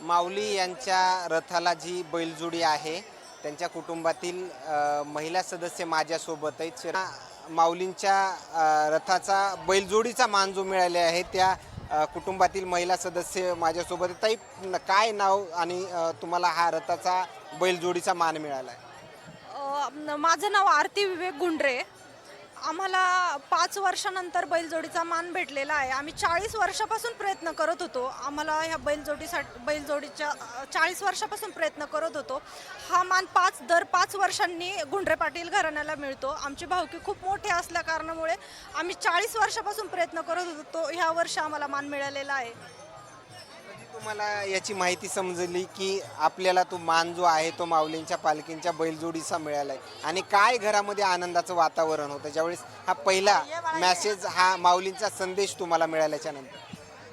माऊली यांच्या रथाला जी बैलजोडी आहे त्यांच्या कुटुंबातील महिला सदस्य माझ्यासोबत आहेत माऊलींच्या रथाचा बैलजोडीचा मान जो मिळाले आहे त्या कुटुंबातील महिला सदस्य माझ्यासोबत ताई काय नाव आणि तुम्हाला हा रथाचा बैलजोडीचा मान मिळाला आहे माझं नाव आरती विवेक गुंडरे. आम्हाला पाच वर्षानंतर बैलजोडीचा मान भेटलेला आहे. आम्ही चाळीस वर्षापासून प्रयत्न करत होतो. आम्हाला ह्या बैलजोडीसाठी बैलजोडीच्या चाळीस वर्षापासून प्रयत्न करत होतो. हा मान पाच दर पाच वर्षांनी गुंडरे पाटील घराण्याला मिळतो. आमची भावकी खूप मोठी असल्या कारणामुळे आम्ही चाळीस वर्षापासून प्रयत्न करत होतो. तो ह्या वर्षी आम्हाला मान मिळालेला आहे. तुम्हाला याची माहिती समजली की आपल्याला तो मान जो आहे तो माऊलींच्या पालखींच्या बैलजोडीचा मिळाला आहे आणि काय घरामध्ये आनंदाचं वातावरण होतं? ज्यावेळेस हा पहिला मेसेज हा माऊलींचा संदेश तुम्हाला मिळाल्याच्या नंतर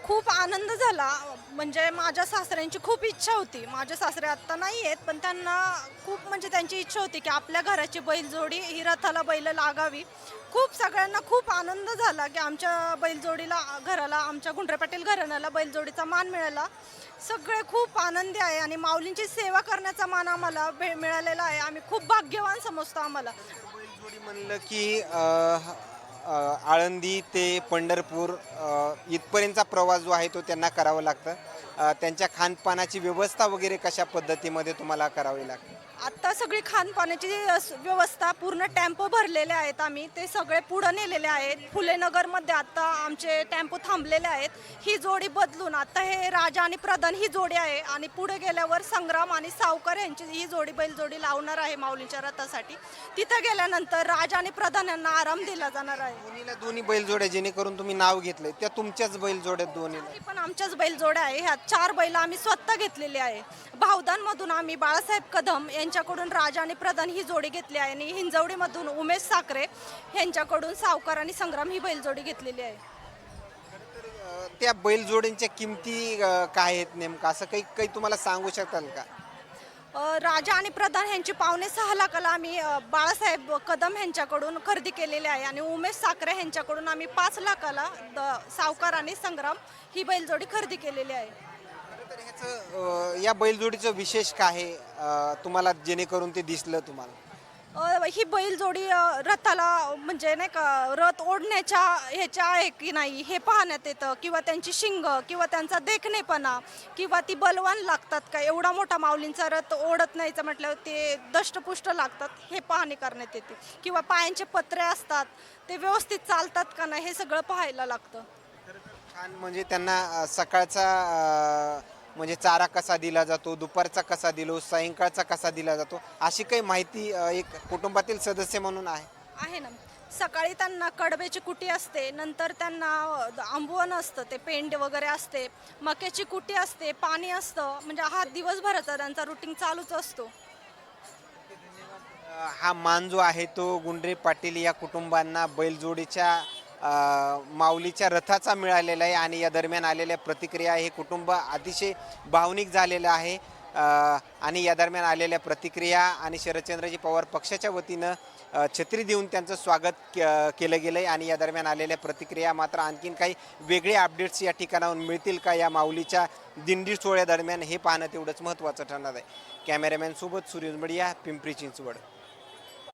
खूप आनंद झाला. म्हणजे माझ्या सासऱ्यांची खूप इच्छा होती. माझे सासरे आत्ता नाही आहेत पण त्यांना खूप म्हणजे त्यांची इच्छा होती की आपल्या घराची बैलजोडी ही रथाला बैल लागावी. खूप सगळ्यांना खूप आनंद झाला की आमच्या बैलजोडीला घराला आमच्या गुंडरे पाटील घराण्याला बैलजोडीचा मान मिळाला. सगळे खूप आनंदी आहे आणि माऊलींची सेवा करण्याचा मान आम्हाला भे मिळालेला आहे. आम्ही खूप भाग्यवान समजतो आम्हाला. बैलजोडी म्हणलं की आळंदी ते पंढरपूर इथपर्यंतचा प्रवास जो आहे तो त्यांना करावा लागतं. त्यांच्या खानपानाची व्यवस्था वगैरे कशा पद्धतीमध्ये तुम्हाला करावी लागते? आत्ता सगळी खानपानाची व्यवस्था पूर्ण टॅम्पो भरलेले आहेत आम्ही. ते सगळे पुढं नेलेले आहेत. फुलेनगरमध्ये आत्ता आमचे टॅम्पो थांबलेले आहेत. ही जोडी बदलून आत्ता हे राजा आणि प्रधान ही जोडी आहे आणि पुढे गेल्यावर संग्राम आणि सावकार यांची ही जोडी बैलजोडी लावणार आहे माऊलींच्या रथासाठी. तिथं गेल्यानंतर राजा आणि प्रधान यांना आराम दिला जाणार आहे. दोन्हीला दोन्ही बैलजोड्या जेणेकरून तुम्ही नाव घेतलंय. त्या तुमच्याच बैलजोड्या दोन्हीला. ही पण आमच्याच बैलजोड्या आहे. ह्या चार बैल आम्ही स्वतः घेतलेली आहे. भावदानमधून आम्ही बाळासाहेब कदम यांच्याकडून राजा आणि प्रधान ही जोडी घेतली आहे. आणि हिंजवडीमधून उमेश साखरे यांच्याकडून सावकार आणि संग्राम ही बैलजोडी घेतलेली आहे. त्या बैलजोड्यांच्या किमती अ, काय आहेत नेमकं? असं काही काही तुम्हाला सांगू शकाल का? राजा आणि प्रधान यांची पावणे सहा लाखाला आम्ही बाळासाहेब कदम यांच्याकडून खरेदी केलेली आहे आणि उमेश साखरे यांच्याकडून आम्ही पाच लाखाला द सावकार आणि संग्राम ही बैलजोडी खरेदी केलेली आहे. ह्याचं या बैलजोडीचं विशेष काय आहे तुम्हाला जेणेकरून ते दिसलं तुम्हाला? ही बैलजोडी जोडी रथाला म्हणजे नाही का रथ ओढण्याच्या ह्याच्या आहे की नाही हे पाहण्यात येतं. किंवा त्यांची शिंग किंवा त्यांचा देखणेपणा किंवा ती बलवान लागतात का? एवढा मोठा माऊलींचा रथ ओढत नाहीचं म्हटल्यावर ते दष्टपुष्ट लागतात हे पाहणी करण्यात येते. किंवा पायांचे पत्रे असतात ते व्यवस्थित चालतात का नाही हे सगळं पाहायला लागतं. छान म्हणजे त्यांना सकाळचा म्हणजे चारा कसा दिला जातो दुपारचा कसा दिलो सायंकाळचा कसा दिला जातो अशी काही माहिती एक कुटुंबातील सदस्य म्हणून आहे. आहे ना. सकाळी त्यांना कडब्याची कुटी असते नंतर त्यांना आंबवण असतं ते पेंड वगैरे असते मक्याची कुटी असते पाणी असतं म्हणजे हा दिवसभराचा त्यांचा रुटीन चालूच असतो. हा मान जो आहे तो गुंडरे पाटील या कुटुंबांना बैलजोडीच्या माऊलीच्या रथाचा मिळालेला आहे आणि या दरम्यान आलेल्या प्रतिक्रिया हे कुटुंब अतिशय भावनिक झालेलं आहे. आणि या दरम्यान आलेल्या प्रतिक्रिया आणि शरदचंद्रजी पवार पक्षाच्या वतीनं छत्री देऊन त्यांचं स्वागत केलं गेलं आहे आणि या दरम्यान आलेल्या प्रतिक्रिया मात्र आणखीन काही वेगळे अपडेट्स या ठिकाणाहून मिळतील का या माऊलीच्या दिंडी सोहळ्यादरम्यान हे पाहणं तेवढंच महत्त्वाचं ठरणार आहे. कॅमेरामॅनसोबत सुरेश सूर्य पिंपरी चिंचवड.